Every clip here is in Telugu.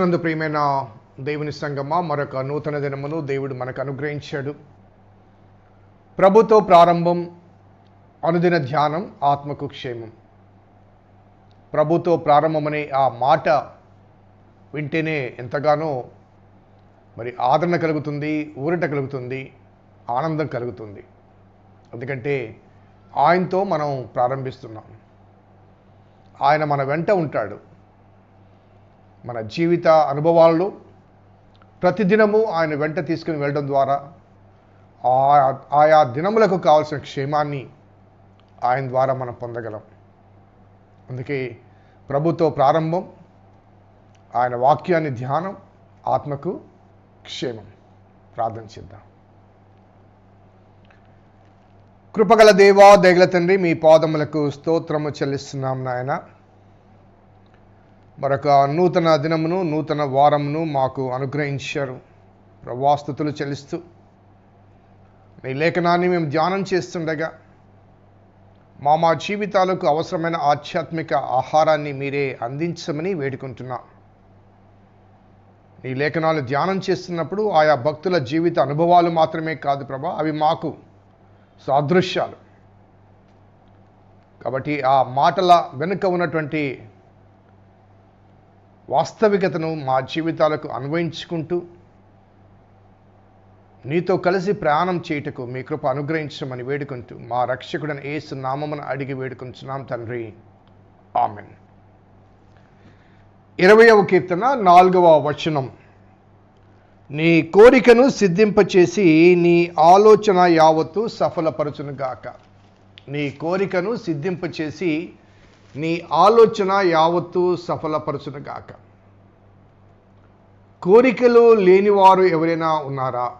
క్రీస్తునందు ప్రియమైన దేవుని సంగమా మరొక నూతన దినమును దేవుడు మనకు అనుగ్రహించాడు. ప్రభుతో ప్రారంభం అనుదిన ధ్యానం ఆత్మకు క్షేమం. ప్రభుతో ప్రారంభమనే ఆ మాట వింటేనే ఎంతగానో మరి ఆదరణ కలుగుతుంది ఊరట కలుగుతుంది ఆనందం కలుగుతుంది. ఎందుకంటే ఆయనతో మనం ప్రారంభిస్తున్నాం. ఆయన మన వెంట ఉంటాడు. మన జీవిత అనుభవాలను ప్రతిదినము ఆయన వెంట తీసుకుని వెళ్ళడం ద్వారా ఆయా దినములకు కావాల్సిన క్షేమాన్ని ఆయన ద్వారా మనం పొందగలం. అందుకే ప్రభుతో ప్రారంభం ఆయన వాక్యాన్ని ధ్యానం ఆత్మకు క్షేమం. ప్రార్థన చేద్దాం. కృపగల దేవా దయగల తండ్రి మీ పాదములకు స్తోత్రము చెల్లిస్తున్నాం నాయన. మరొక నూతన దినమును నూతన వారమును మాకు అనుగ్రహించారు. ప్రవాస్తుతులు చెల్లిస్తూ నీ లేఖనాన్ని మేము ధ్యానం చేస్తుండగా మా మా జీవితాలకు అవసరమైన ఆధ్యాత్మిక ఆహారాన్ని మీరే అందించమని వేడుకుంటున్నా. నీ లేఖనాలు ధ్యానం చేస్తున్నప్పుడు ఆయా భక్తుల జీవిత అనుభవాలు మాత్రమే కాదు ప్రభా అవి మాకు సాదృశ్యాలు. కాబట్టి ఆ మాటల వెనుక ఉన్నటువంటి వాస్తవికతను మా జీవితాలకు అన్వయించుకుంటూ నీతో కలిసి ప్రయాణం చేయుటకు మీ కృప అనుగ్రహించమని వేడుకుంటూ మా రక్షకుడని ఏసు నామమును అడిగి వేడుకుంటున్నాం తండ్రి. ఆమెన్. ఇరవయవ కీర్తన నాలుగవ వచనం. నీ కోరికను సిద్ధింపచేసి నీ ఆలోచన యావత్తు సఫలపరచునుగాక. నీ కోరికను సిద్ధింపచేసి నీ ఆలోచన యావత్తు సఫలపరచునుగాక. కోరికలు లేనివారు ఎవరైనా ఉన్నారా?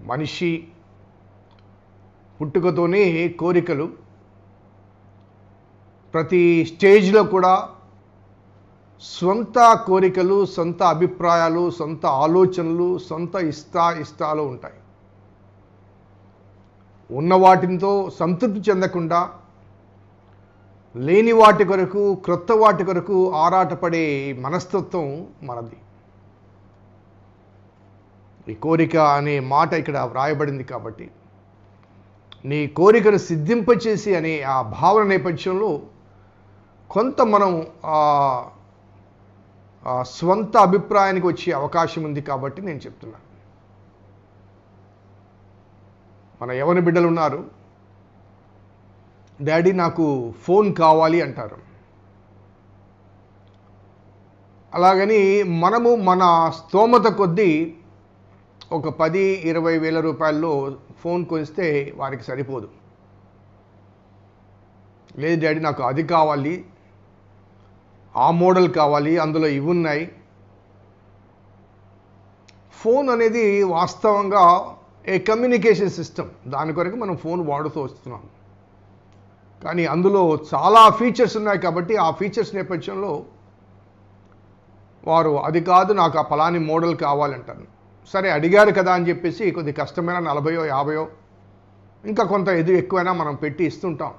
మనిషి పుట్టుకతోనే కోరికలు. ప్రతి స్టేజ్లో కూడా సొంత కోరికలు సొంత అభిప్రాయాలు సొంత ఆలోచనలు సొంత ఇష్టా ఇష్టాలు ఉంటాయి. ఉన్న వాటితో సంతృప్తి చెందకుండా లేని వాటి కొరకు క్రొత్త వాటి కొరకు ఆరాటపడే మనస్తత్వం మనది. ఈ కోరిక అనే మాట ఇక్కడ వ్రాయబడింది కాబట్టి నీ కోరికను సిద్ధింపచేసి అనే ఆ భావన నేపథ్యంలో కొంత మనం స్వంత అభిప్రాయానికి వచ్చే అవకాశం ఉంది కాబట్టి నేను చెప్తున్నాను మన యవన బిడ్డలు ఉన్నారు. డాడీ నాకు ఫోన్ కావాలి అంటారు. అలాగని మనము మన స్తోమత కొద్దీ ఒక పది ఇరవై వేల రూపాయల్లో ఫోన్ కొనిస్తే వారికి సరిపోదు. లేదు డాడీ నాకు అది కావాలి ఆ మోడల్ కావాలి అందులో ఇవి ఉన్నాయి. ఫోన్ అనేది వాస్తవంగా ఏ కమ్యూనికేషన్ సిస్టమ్ దాని కొరకు మనం ఫోన్ వాడుతూ వస్తున్నాం. కానీ అందులో చాలా ఫీచర్స్ ఉన్నాయి కాబట్టి ఆ ఫీచర్స్ నేపథ్యంలో వారు అది కాదు నాకు ఆ పలాని మోడల్ కావాలంటారు. సరే అడిగారు కదా అని చెప్పేసి కొద్ది కష్టమైన నలభయో యాభయో ఇంకా కొంత ఎదు ఎక్కువైనా మనం పెట్టి ఇస్తుంటాం.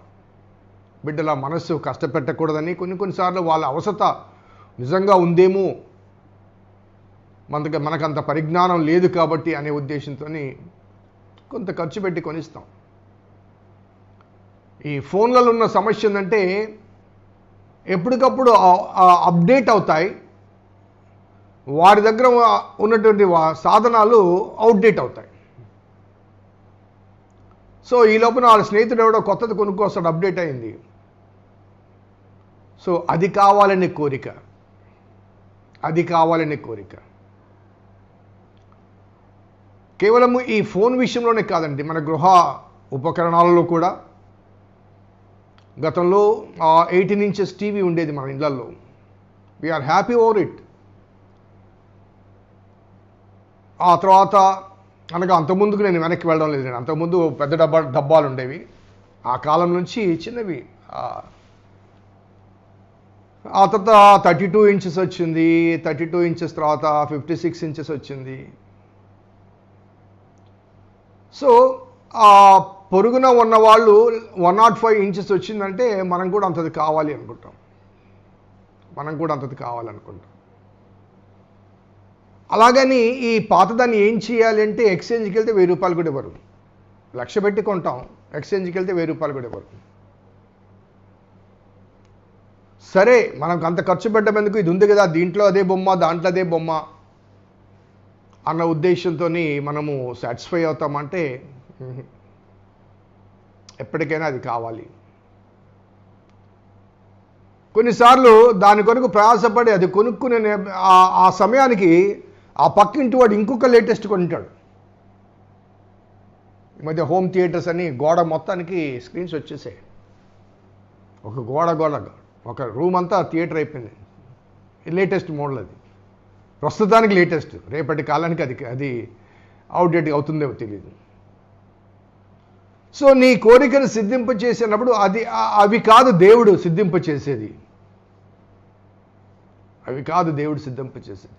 బిడ్డల మనస్సు కష్టపెట్టకూడదని కొన్ని కొన్నిసార్లు వాళ్ళ అవసరత నిజంగా ఉందేమో మనకి మనకంత పరిజ్ఞానం లేదు కాబట్టి అనే ఉద్దేశంతో కొంత ఖర్చు పెట్టి కొనిస్తాం. ఈ ఫోన్లలో ఉన్న సమస్య ఏంటంటే ఎప్పటికప్పుడు అప్డేట్ అవుతాయి. వారి దగ్గర ఉన్నటువంటి సాధనాలు అవుట్డేట్ అవుతాయి. సో ఈ లోపల వాళ్ళ స్నేహితుడు ఎవడో కొత్తది కొనుక్కోస్తాడు అప్డేట్ అయింది. సో అది కావాలనే కోరిక. అది కావాలనే కోరిక. కేవలము ఈ ఫోన్ విషయంలోనే కాదండి మన గృహ ఉపకరణాలలో కూడా గతంలో ఎయిటీన్ ఇంచెస్ టీవీ ఉండేది మన ఇళ్ళలో వీఆర్ హ్యాపీ ఓవర్ ఇట్ ఆ తర్వాత అనగా అంతకుముందుకు నేను వెనక్కి వెళ్ళడం లేదు నేను. అంతకుముందు పెద్ద డబ్బా డబ్బాలు ఉండేవి. ఆ కాలం నుంచి చిన్నవి. ఆ, ఆ తర్వాత థర్టీ టూ ఇంచెస్ వచ్చింది. థర్టీ టూ ఇంచెస్ తర్వాత ఫిఫ్టీ సిక్స్ ఇంచెస్ వచ్చింది. సో ఆ పొరుగున ఉన్న వాళ్ళు one nought oh five inches వచ్చిందంటే మనం కూడా అంతది కావాలి అనుకుంటాం. మనం కూడా అంతది కావాలనుకుంటాం అలాగని ఈ పాతదాన్ని ఏం చేయాలి అంటే ఎక్స్చేంజ్కి వెళ్తే వెయ్యి రూపాయలు కూడా ఇవ్వరు. లక్ష పెట్టి కొంటాం ఎక్స్చేంజ్కి వెళ్తే వెయ్యి రూపాయలు కూడా ఇవ్వరు. సరే మనకు అంత ఖర్చు పెట్టడం ఎందుకు? ఇది ఉంది కదా దీంట్లో అదే బొమ్మ దాంట్లో అదే బొమ్మ అన్న ఉద్దేశంతో మనము సాటిస్ఫై అవుతామంటే ఎప్పటికైనా అది కావాలి. కొన్నిసార్లు దాని కొరకు ప్రయాసపడి అది కొనుక్కునే ఆ- ఆ సమయానికి ఆ పక్కింటి వాడు ఇంకొక లేటెస్ట్ కొంటాడు ఈ మధ్య హోమ్ థియేటర్స్ అని గోడ మొత్తానికి స్క్రీన్స్ వచ్చేసాయి. ఒక గోడ గోడ ఒక రూమ్ అంతా థియేటర్ అయిపోయింది. లేటెస్ట్ మోడల్ అది. ప్రస్తుతానికి లేటెస్ట్. రేపటి కాలానికి అది అది అవుట్డేట్ అవుతుందేమో తెలియదు సో నీ కోరికను సిద్ధింప చేసినప్పుడు అది అవి కాదు దేవుడు సిద్ధింప చేసేది. అవి కాదు దేవుడు సిద్ధింప చేసేది.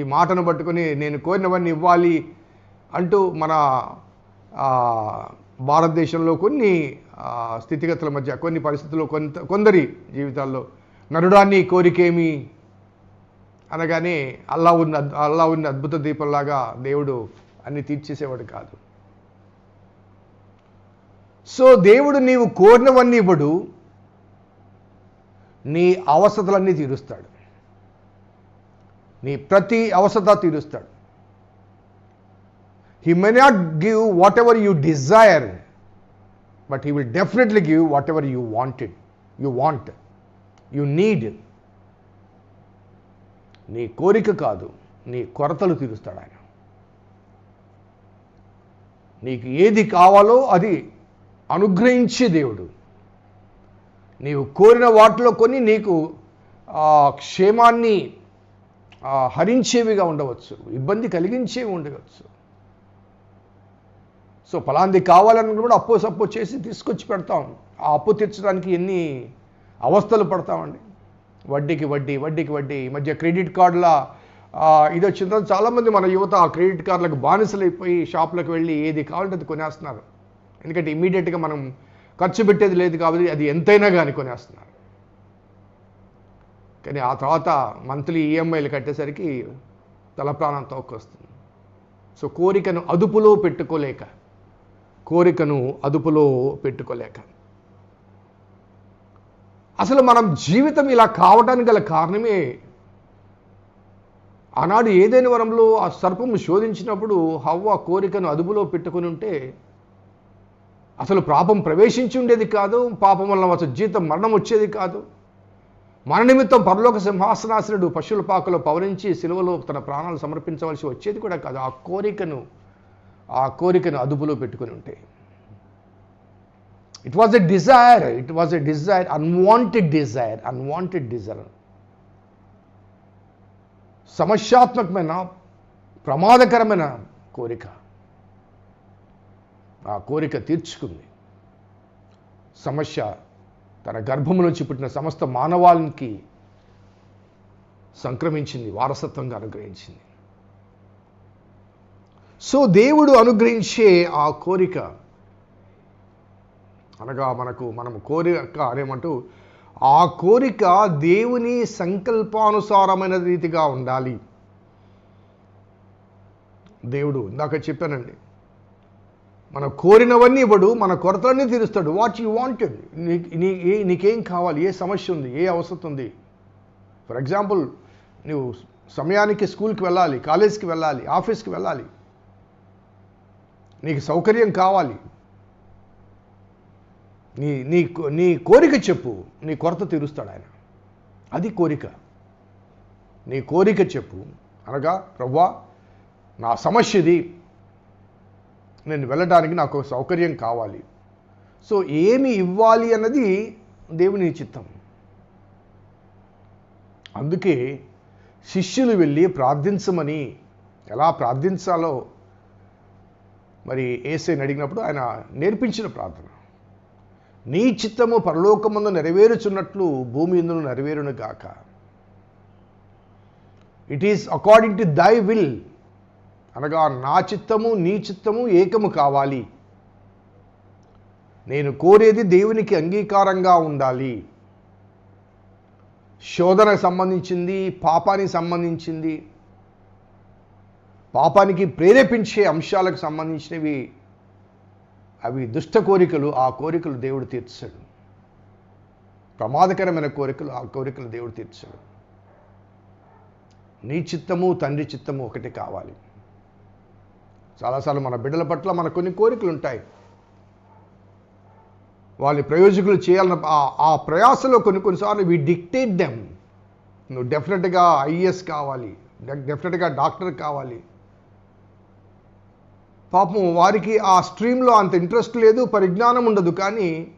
ఈ మాటను పట్టుకొని నేను కోరినవన్నీ ఇవ్వాలి అంటూ మన భారతదేశంలో కొన్ని స్థితిగతుల మధ్య కొన్ని పరిస్థితుల్లో కొంత కొందరి జీవితాల్లో నరుడాన్ని కోరికేమి అనగానే అల్లా ఉన్న అల్లా ఉన్న అద్భుత దీపంలాగా దేవుడు అన్ని తీర్చేసేవాడు కాదు. సో దేవుడు నీవు కోరినవన్నీ ఇవ్వడు. నీ అవసరతలన్నీ తీరుస్తాడు. నీ ప్రతి అవసరత తీరుస్తాడు. He may not give whatever you desire but he will definitely give whatever you wanted you want you need నీ కోరిక కాదు నీ కొరతలు తీరుస్తాడు ఆయన. నీకు ఏది కావాలో అది అనుగ్రహించే దేవుడు. నీవు కోరిన వాటిలో కొన్ని నీకు క్షేమాన్ని హరించేవిగా ఉండవచ్చు. ఇబ్బంది కలిగించేవి ఉండవచ్చు. సో ఫలాంది కావాలని కూడా అప్పు సప్పు చేసి తీసుకొచ్చి పెడతాం. ఆ అప్పు తీర్చడానికి ఎన్ని అవస్థలు పడతామండి. వడ్డీకి వడ్డీ వడ్డీకి వడ్డీ. ఈ మధ్య క్రెడిట్ కార్డుల ఇది వచ్చిన తర్వాత చాలామంది మన యువత ఆ క్రెడిట్ కార్డులకు బానిసలైపోయి షాపులకు వెళ్ళి ఏది కావాలంటే అది కొనేస్తున్నారు. ఎందుకంటే ఇమీడియట్గా మనం ఖర్చు పెట్టేది లేదు కాబట్టి అది ఎంతైనా కానీ కొనేస్తున్నారు. కానీ ఆ తర్వాత మంత్లీ ఈఎంఐలు కట్టేసరికి తల ప్రాణం తోక్కొస్తుంది. సో కోరికను అదుపులో పెట్టుకోలేక కోరికను అదుపులో పెట్టుకోలేక. అసలు మనం జీవితం ఇలా కావడానికి గల కారణమే ఆనాడు ఏదైనా వరంలో ఆ సర్పము శోధించినప్పుడు హవ్వ కోరికను అదుపులో పెట్టుకుని ఉంటే అసలు పాపం ప్రవేశించి ఉండేది కాదు పాపం వల్ల అసలు జీతం మరణం వచ్చేది కాదు. మన నిమిత్తం పరలోక సింహాసనాశనుడు పశువుల పాకలో పవరించి సిలువలో తన ప్రాణాలు సమర్పించవలసి వచ్చేది కూడా కాదు. ఆ కోరికను ఆ కోరికను అదుపులో పెట్టుకుని ఉంటే. It was a desire it was a desire unwanted desire unwanted desire సమస్యాత్మకమైన ప్రమాదకరమైన కోరిక. ఆ కోరిక తీర్చుకుంది. సమస్య తన గర్భము నుంచి పుట్టిన సమస్త మానవాళికి సంక్రమించింది వారసత్వంగా అనుగ్రహించింది. సో దేవుడు అనుగ్రహించే ఆ కోరిక అనగా మనకు మనం కోరిక అనేమంటూ ఆ కోరిక దేవుని సంకల్పానుసారమైన రీతిగా ఉండాలి. దేవుడు ఇందాక చెప్పానండి మన కోరినవన్నీ ఇవ్వడు మన కొరతలన్నీ తీరుస్తాడు. వాట్ యూ వాంటెడ్ నీ ఏ నీకేం కావాలి ఏ సమస్య ఉంది ఏ అవసరం ఉంది? ఫర్ ఎగ్జాంపుల్ నువ్వు సమయానికి స్కూల్కి వెళ్ళాలి కాలేజ్కి వెళ్ళాలి ఆఫీస్కి వెళ్ళాలి. నీకు సౌకర్యం కావాలి. నీ నీ నీ కోరిక చెప్పు నీ కొరత తీరుస్తాడు ఆయన. అది కోరిక. నీ కోరిక చెప్పు అనగా ప్రవ్వా నా సమస్య ఇది నేను వెళ్ళడానికి నాకు సౌకర్యం కావాలి. సో ఏమి ఇవ్వాలి అన్నది దేవుని చిత్తం. అందుకే శిష్యులు వెళ్ళి ప్రార్థించమని ఎలా ప్రార్థించాలో మరి ఏసైని అడిగినప్పుడు ఆయన నేర్పించిన ప్రార్థన. నీ చిత్తము పరలోకమందు నెరవేరుచున్నట్లు భూమి ఇందును నెరవేరును గాక it is according to thy will అనగా నా చిత్తము నీ చిత్తము ఏకము కావాలి. నేను కోరేది దేవునికి అంగీకారంగా ఉండాలి. శోధనకు సంబంధించింది పాపానికి సంబంధించింది పాపానికి ప్రేరేపించే అంశాలకు సంబంధించినవి అవి దుష్ట కోరికలు ఆ కోరికలు దేవుడు తీర్చాడు. ప్రమాదకరమైన కోరికలు ఆ కోరికలు దేవుడు తీర్చాడు. నీ చిత్తము తండ్రి చిత్తము ఒకటి కావాలి. చాలాసార్లు మన బిడ్డల పట్ల మన కొన్ని కోరికలు ఉంటాయి. వాళ్ళని ప్రయోజకులు చేయాలన్న ఆ- ఆ ప్రయాసలో కొన్ని కొన్నిసార్లు వి డిక్టేట్ దెమ్ నువ్వు డెఫినెట్గా ఐఏఎస్ కావాలి డెఫినెట్గా డాక్టర్ కావాలి. పాపం వారికి ఆ స్ట్రీమ్లో అంత ఇంట్రెస్ట్ లేదు పరిజ్ఞానం ఉండదు కానీ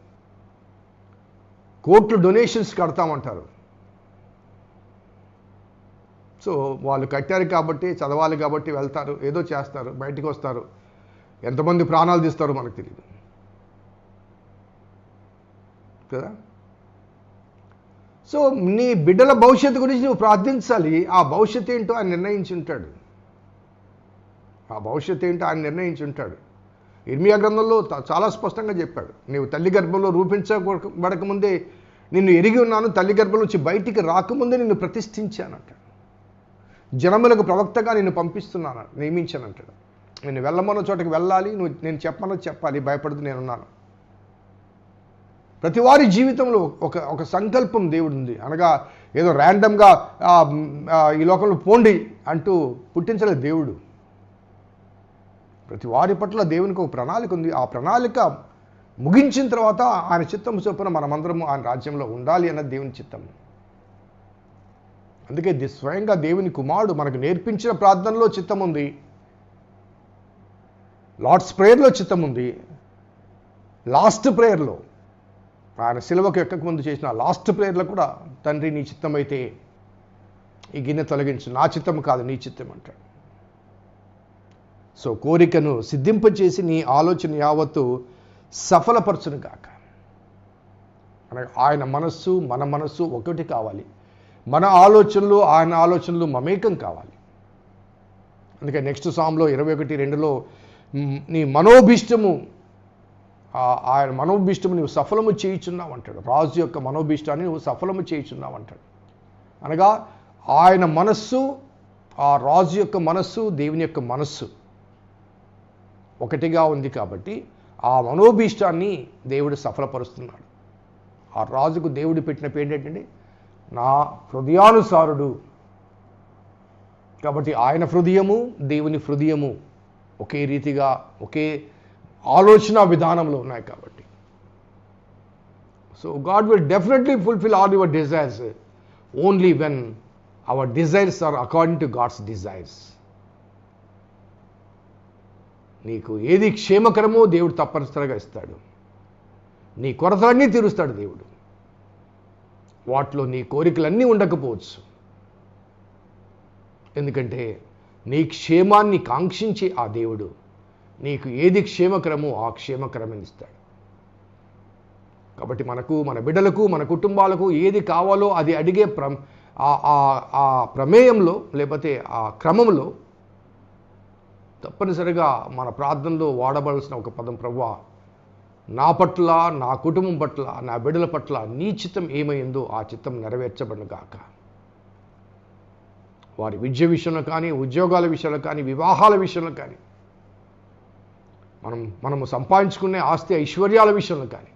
కోట్లు డొనేషన్స్ కడతామంటారు. సో వాళ్ళు కట్టారు కాబట్టి చదవాలి కాబట్టి వెళ్తారు ఏదో చేస్తారు బయటికి వస్తారు. ఎంతమంది ప్రాణాలు తీస్తారో మనకు తెలియదు కదా? సో నీ బిడ్డల భవిష్యత్తు గురించి నువ్వు ప్రార్థించాలి. ఆ భవిష్యత్ ఏంటో ఆయన నిర్ణయించి ఉంటాడు. ఆ భవిష్యత్తు ఏంటో ఆయన నిర్ణయించి ఉంటాడు. ఇర్మియా గ్రంథంలో చాలా స్పష్టంగా చెప్పాడు. నీవు తల్లి గర్భంలో రూపించబడకముందే నిన్ను ఎరిగి ఉన్నాను తల్లి గర్భం నుంచి బయటికి రాకముందే నిన్ను ప్రతిష్ఠించానంట జనములకు ప్రవక్తగా నేను పంపిస్తున్నాను నియమించానంటాడు నేను వెళ్ళమన్న చోటకి వెళ్ళాలి నువ్వు నేను చెప్పను చెప్పాలి భయపడుతూ నేనున్నాను. ప్రతి వారి జీవితంలో ఒక ఒక సంకల్పం దేవుడు ఉంది. అనగా ఏదో ర్యాండమ్గా ఈ లోకంలో పోండి అంటూ పుట్టించలేదు దేవుడు. ప్రతి వారి పట్ల దేవునికి ఒక ప్రణాళిక ఉంది. ఆ ప్రణాళిక ముగించిన తర్వాత ఆయన చిత్తం చొప్పున మనమందరము ఆయన రాజ్యంలో ఉండాలి అన్నది దేవుని చిత్తం అందుకే స్వయంగా దేవుని కుమారుడు మనకు నేర్పించిన ప్రార్థనలో చిత్తం ఉంది లార్డ్స్ ప్రేయర్లో చిత్తం ఉంది లాస్ట్ ప్రేయర్లో. ఆయన సిలువకు ఎక్కక ముందు చేసిన లాస్ట్ ప్రేయర్లో కూడా తండ్రి నీ చిత్తమైతే ఈ గిన్నె తొలగించు. నా చిత్తం కాదు నీ చిత్తం అంటాడు. సో కోరికను సిద్ధింపచేసి నీ ఆలోచన యావత్తు సఫలపరచును కాక ఆయన మనస్సు మన మనస్సు ఒకటి కావాలి. మన ఆలోచనలు ఆయన ఆలోచనలు మమేకం కావాలి. అందుకే నెక్స్ట్ సాంగ్లో ఇరవై ఒకటి రెండులో నీ మనోభీష్టము ఆ- ఆయన మనోభీష్టము నువ్వు సఫలము చేయుచున్నావు అంటాడు. రాజు యొక్క మనోభీష్టాన్ని నువ్వు సఫలము చేయుచున్నావు అంటాడు. అనగా ఆయన మనస్సు ఆ రాజు యొక్క మనస్సు దేవుని యొక్క మనస్సు ఒకటిగా ఉంది కాబట్టి ఆ మనోభీష్టాన్ని దేవుడు సఫలపరుస్తున్నాడు. ఆ రాజుకు దేవుడు పెట్టిన పేరు ఏంటంటే నా హృదయానుసారుడు. కాబట్టి ఆయన హృదయము దేవుని హృదయము ఒకే రీతిగా ఒకే ఆలోచన విధానంలో ఉన్నాయి కాబట్టి. So God will definitely fulfil all your desires only when our desires are according to God's desires నీకు ఏది క్షేమకరమో దేవుడు తప్పనిసరిగా ఇస్తాడు. నీ కొరతలన్నీ తీరుస్తాడు దేవుడు. వాటిలో నీ కోరికలన్నీ ఉండకపోవచ్చు. ఎందుకంటే నీ క్షేమాన్ని కాంక్షించే ఆ దేవుడు నీకు ఏది క్షేమకరమో ఆ క్షేమకరమని ఇస్తాడు. కాబట్టి మనకు మన బిడ్డలకు మన కుటుంబాలకు ఏది కావాలో అది అడిగే ప్ర ఆ ఆ- ఆ ప్రమేయంలో లేకపోతే ఆ క్రమంలో తప్పనిసరిగా మన ప్రార్థనలో వాడవలసిన ఒక పదం ప్రవ్వా నా పట్ల నా కుటుంబం పట్ల నా బిడ్డల పట్ల నీ చిత్తం ఏమైందో ఆ చిత్తం నెరవేర్చబడును గాక. వారి విద్య విషయంలో కానీ ఉద్యోగాల విషయంలో కానీ వివాహాల విషయంలో కానీ మనం మనము సంపాదించుకునే ఆస్తి ఐశ్వర్యాల విషయంలో కానీ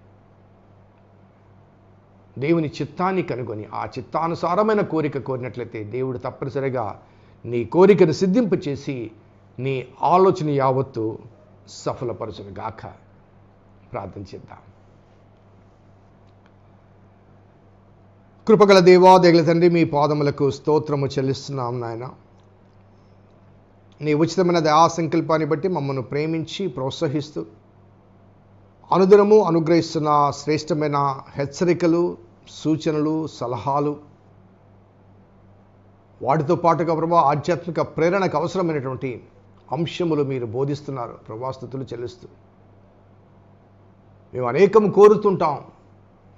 దేవుని చిత్తాన్ని కనుగొని ఆ చిత్తానుసారమైన కోరిక కోరినట్లయితే దేవుడు తప్పనిసరిగా నీ కోరికను సిద్ధింపు చేసి నీ ఆలోచన యావత్తు సఫలపరచును గాక. ప్రార్థన చేద్దాం. కృపగల దేవా దేగల తండ్రి మీ పాదములకు స్తోత్రము చెల్లిస్తున్నాం నాయన. నీ ఉచితమైన దయా సంకల్పాన్ని బట్టి మమ్మల్ని ప్రేమించి ప్రోత్సహిస్తూ అనుదినము అనుగ్రహిస్తున్న శ్రేష్టమైన హెచ్చరికలు సూచనలు సలహాలు వాటితో పాటుగా ప్రభా ఆధ్యాత్మిక ప్రేరణకు అవసరమైనటువంటి అంశములు మీరు బోధిస్తున్నారు. ప్రభాస్తుతులు చెల్లిస్తూ. మేము అనేకం కోరుతుంటాం.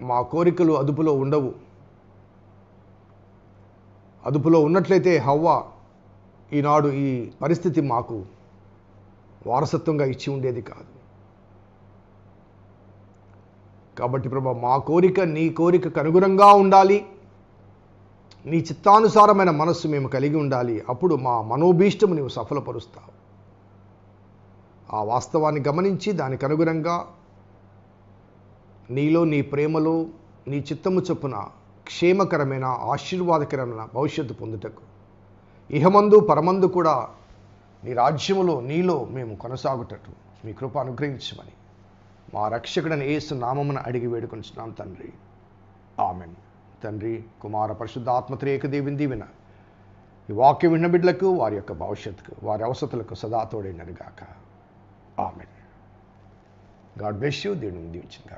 మా కోరికలు అదుపులో ఉండవు. అదుపులో ఉన్నట్లయితే హవ్వ ఈనాడు ఈ పరిస్థితి మాకు వారసత్వంగా ఇచ్చి ఉండేది కాదు. కాబట్టి ప్రభా మా కోరిక నీ కోరికకు అనుగుణంగా ఉండాలి. నీ చిత్తానుసారమైన మనస్సు మేము కలిగి ఉండాలి. అప్పుడు మా మనోభీష్టము నీవు సఫలపరుస్తావు. ఆ వాస్తవాన్ని గమనించి దానికి అనుగుణంగా నీలో నీ ప్రేమలో నీ చిత్తము చొప్పున క్షేమకరమైన ఆశీర్వాదకరమైన భవిష్యత్తు పొందుటకు. ఇహమందు పరమందు కూడా నీ రాజ్యములో నీలో మేము కొనసాగుటట్టు మీ కృప అనుగ్రహించమని మా రక్షకుడని ఏసు నామమున అడిగి వేడుకొంచున్నాం తండ్రి. ఆమెన్. తండ్రి కుమార పరిశుద్ధాత్మత్రేక దేవిని దీవెన. ఈ వాక్యం విన్న బిడ్డలకు వారి యొక్క భవిష్యత్తుకు వారి అవసరతలకు సదా తోడైనరుగాక ఆమెన్. గాడ్ బ్లెస్ యూ దేవుని దీవించిన